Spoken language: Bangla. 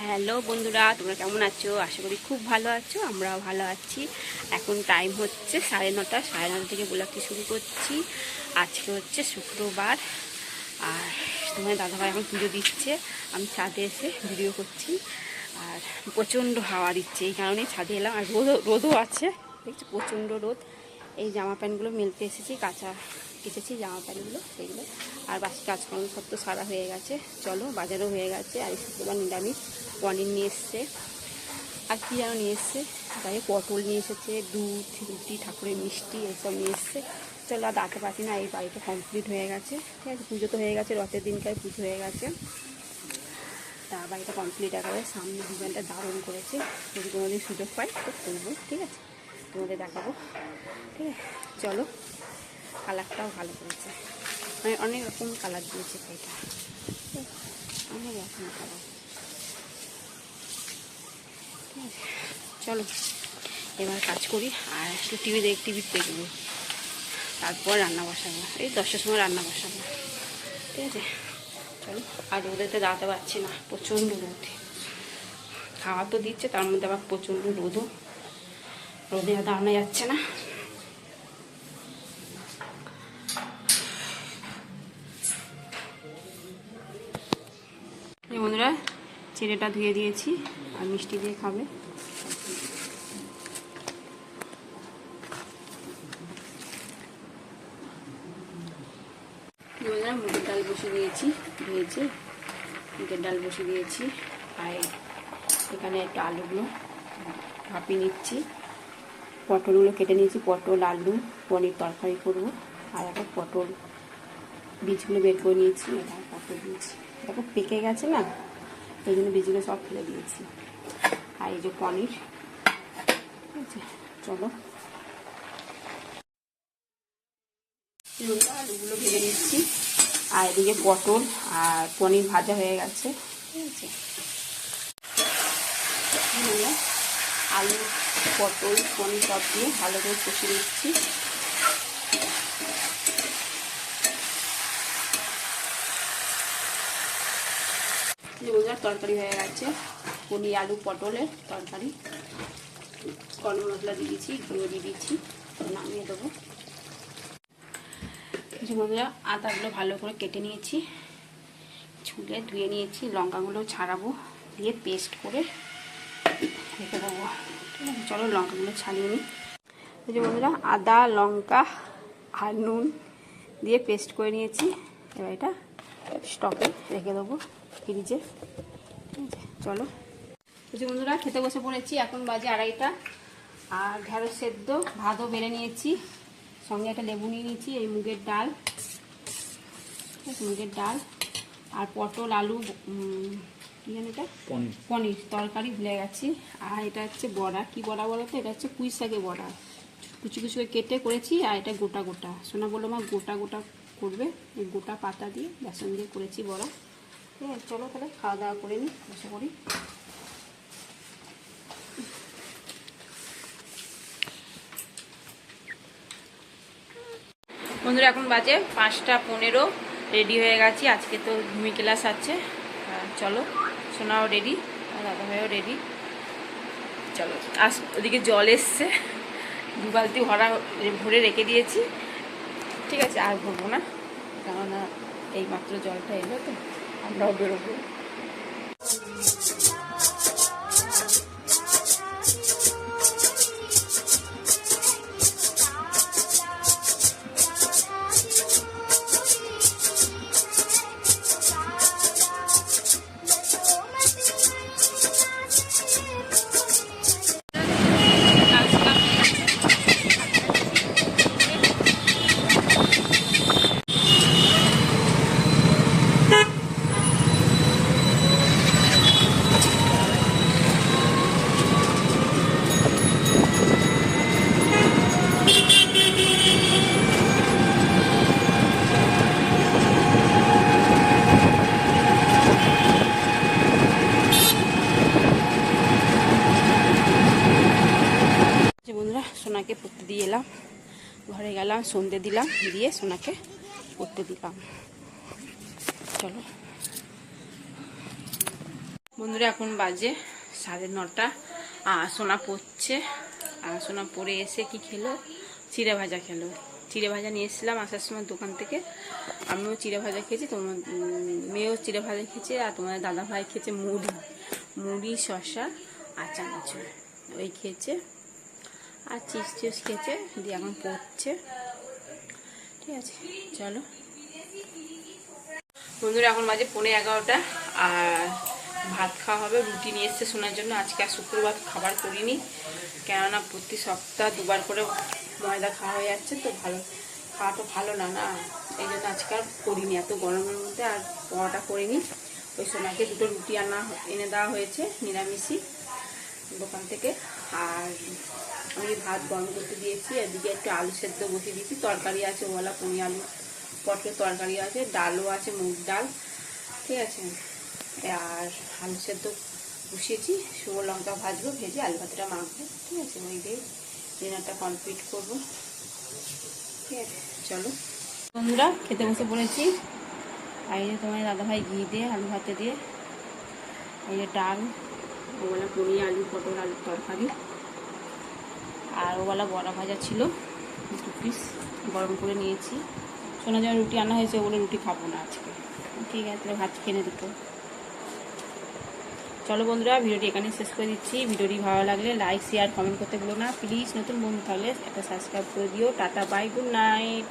হ্যালো বন্ধুরা, তোমরা কেমন আছো? আশা করি খুব ভালো আছো, আমরাও ভালো আছি। এখন টাইম হচ্ছে সাড়ে নটা সাড়ে নটা থেকে ব্লগটি শুরু করছি। আজকে হচ্ছে শুক্রবার, আর তোমার দাদাভাই এখন পুজো দিচ্ছে। আমি ছাদে এসে ভিডিও করছি, আর প্রচণ্ড হাওয়া দিচ্ছে, এই কারণেই ছাদে এলাম। আর রোদও রোদও আছে, দেখছি? প্রচণ্ড রোদ। এই জামা প্যান্টগুলো মেলতে এসেছি, কাঁচা কেচেছি, জামা প্যান্টগুলো, সেগুলো। আর বাকি কাজকর্ম সব তো সারা হয়ে গেছে। চলো, বাজারও হয়ে গেছে। আর শুক্রবার নিরামিষ পনির নিয়ে এসছে। আর কী যেন নিয়ে এসছে? তাই পটল নিয়ে এসেছে, দুধ, রুটি, ঠাকুরের মিষ্টি, এসব নিয়ে এসছে। চলো, আর দাঁতে পাচ্ছি না, এই বাড়িটা কমপ্লিট হয়ে গেছে। ঠিক আছে, পুজো তো হয়ে গেছে, রথের দিনকার পুজো হয়ে গেছে। তা বাড়িটা কমপ্লিট একেবারে, সামনে ডিজাইনটা দারুণ করেছে। যদি কোনোদিন সুযোগ পাই, তো করব। ঠিক আছে, তোমাদের দেখাবো। ঠিক আছে, চলো। কালারটাও ভালো করেছে। মানে অনেক রকম কালার দিয়েছে এটা। অনেক রকম কালার চলো, এবার কাজ করি, আর একটু টিভি দেখ টিভি দেখব। তারপর রান্না বসাবো। এই দশটার সময় রান্না বসাবো। ঠিক আছে? চলো, আর রোদেতে দাঁড়াতে পারছি না, প্রচণ্ড রোদ। খাওয়া তো দিচ্ছে, তার মধ্যে আবার প্রচণ্ড রোদও। রোদে দাঁড়ানো যাচ্ছে না। বন্ধুরা চিড়েটা ধুয়ে দিয়েছি আর মিষ্টি দিয়ে খাবে। বন্ধুরা, মুগের ডাল বসিয়ে দিয়েছি, ধুয়েছি। মুগের ডাল বসিয়ে দিয়েছি, আর এখানে একটু আলুগুলো ভাপিয়ে নিচ্ছি। পটলগুলো কেটে নিয়েছি, পটল, আলু, পনির তরকারি করব। আর একটা পটল বীজগুলো বের করে নিয়েছি এটা পটল বীজ দেখো পেকে গেছে না এই জন্য বীজগুলো সব ফেলে দিয়েছি। আর এই যে পনির ঠিক আছে চলো। আলুগুলো ভেজে নিচ্ছি। আর এদিকে পটল আর পনির ভাজা হয়ে গেছে। ঠিক আছে। আলু, পটল, পনির সব দিয়ে ভালো করে কষে দিচ্ছি রোজার তরকারি হয়ে গেছে। পনির, আলু, পটলের তরকারি। গরম মশলা দিয়ে দিয়েছি ঘিও দিয়ে দিচ্ছি নামিয়ে দেবো। বন্ধুরা আদাগুলো ভালো করে কেটে নিয়েছি। ছুলে ধুয়ে নিয়েছি, লঙ্কাগুলো ছাড়াবো, দিয়ে পেস্ট করে রেখে দেবো। চলো লঙ্কাগুলো ছাড়িয়ে নিই। বন্ধুরা আদা, লঙ্কা আর নুন দিয়ে পেস্ট করে নিয়েছি। এবার এটা স্টকে রেখে দেবো ফ্রিজে। ঠিক আছে চলো। যে বন্ধুরা খেতে বসে পড়েছি। এখন বাজে আড়াইটা। আর ঢেঁড়স সেদ্ধ ভাতও বেড়ে নিয়েছি। সঙ্গে একটা লেবু নিয়ে নিয়েছি এই মুগের ডাল। মুগের ডাল। আর পটল আলু কি জানি এটা? পনির। তরকারি ভুলে গেছি। আর এটা হচ্ছে বড়া। কি বড়া বলো তো? এটা হচ্ছে পুঁই শাকের বড়া। কুচি কুচি করে কেটে করেছি আর এটা গোটা গোটা। সোনা বলল মা গোটা গোটা করবে। গোটা পাতা দিয়ে বেসন দিয়ে করেছি বড়া। হ্যাঁ চলো তাহলে খাওয়া দাওয়া করে নিই আশা করি। বন্ধুরা, এখন বাজে পাঁচটা পনেরো, রেডি হয়ে গেছি। আজকে তো ভূমি ক্লাস আছে। চলো, সোনাও রেডি, আর দাদা ভাইও রেডি। চলো, আস, ওদিকে জল এসছে। দু বালতি ভরা, ভরে রেখে দিয়েছি। ঠিক আছে আর ভরবো না। কেননা এই মাত্র জলটা এলো তো আমরাও বেরোবো। সোনাকে পড়তে দিয়ে এলাম। ঘরে গেলাম, সন্ধে দিলাম, দিয়ে সোনাকে পড়তে দিলাম। চলো। বন্ধুরা, এখন বাজে সাড়ে নটা। সোনা পড়ছে সোনা পরে এসে কি খেলো? চিড়ে ভাজা খেলো। চিড়ে ভাজা নিয়ে এসেছিলাম আসার সময় দোকান থেকে। আমিও চিড়ে ভাজা খেয়েছি, তোমার মেয়েও চিড়ে ভাজা খেয়েছে আর তোমাদের দাদা ভাই খেয়েছে মুড়ি। মুড়ি, শসা আর চানাচুর। ওই খেয়েছে। আর চিপস টিপস খেয়েছে দিয়ে এখন পড়ছে ঠিক আছে, চলো। বন্ধুরা, এখন মাঝে পৌনে এগারোটা, আর ভাত খাওয়া হবে, রুটি নিয়ে এসছে শোনার জন্য। আজকে আর শুক্রবার খাবার করিনি, কেননা প্রতি সপ্তাহ দুবার করে ময়দা খাওয়া হয়ে যাচ্ছে, তো ভালো, খাওয়াটা ভালো না না। এই জন্য আজকে আর করিনি, এত গরমের মধ্যে আর পরোটা করিনি। ওই সোনাকে দুটো রুটি আনা, এনে দেওয়া হয়েছে, নিরামিষই দোকান থেকে। আর আমি ভাত গরম করতে দিয়েছি, এদিকে একটু আলু সেদ্ধ বসিয়ে দিয়েছি। তরকারি আছে ওলা পনি আলু, পটলের তরকারি আছে, ডালও আছে, মুগ ডাল, ঠিক আছে? আর আলু সেদ্ধ বসিয়েছি, শুকনো লঙ্কা ভাজবো, ভেজে আলু ভাতটা মাখবো, ঠিক আছে? ওই দিয়ে ডিনারটা কমপ্লিট করব। ঠিক আছে, চলো। বন্ধুরা, খেতে বসে পড়েছি। আর এই যে তোমার দাদাভাই ঘি দিয়ে, আলু ভাতে দিয়ে, এই যে ডাল ওবেলা পনির আলু, পটল আলুর তরকারি। আর বড়া ভাজা ছিল। দু পিস গরম করে নিয়েছি। সোনা যায় রুটি আনা হয়েছে বলে রুটি খাব না আজকে। ঠিক আছে, তাহলে ভাত কিনে দিতো চলো বন্ধুরা, ভিডিওটি এখানে শেষ করে দিচ্ছি। ভিডিওটি ভালো লাগলে লাইক শেয়ার কমেন্ট করতে ভুলো না। প্লিজ নতুন বন্ধু থাকলে একটা সাবস্ক্রাইব করে দিও। Tata bye good night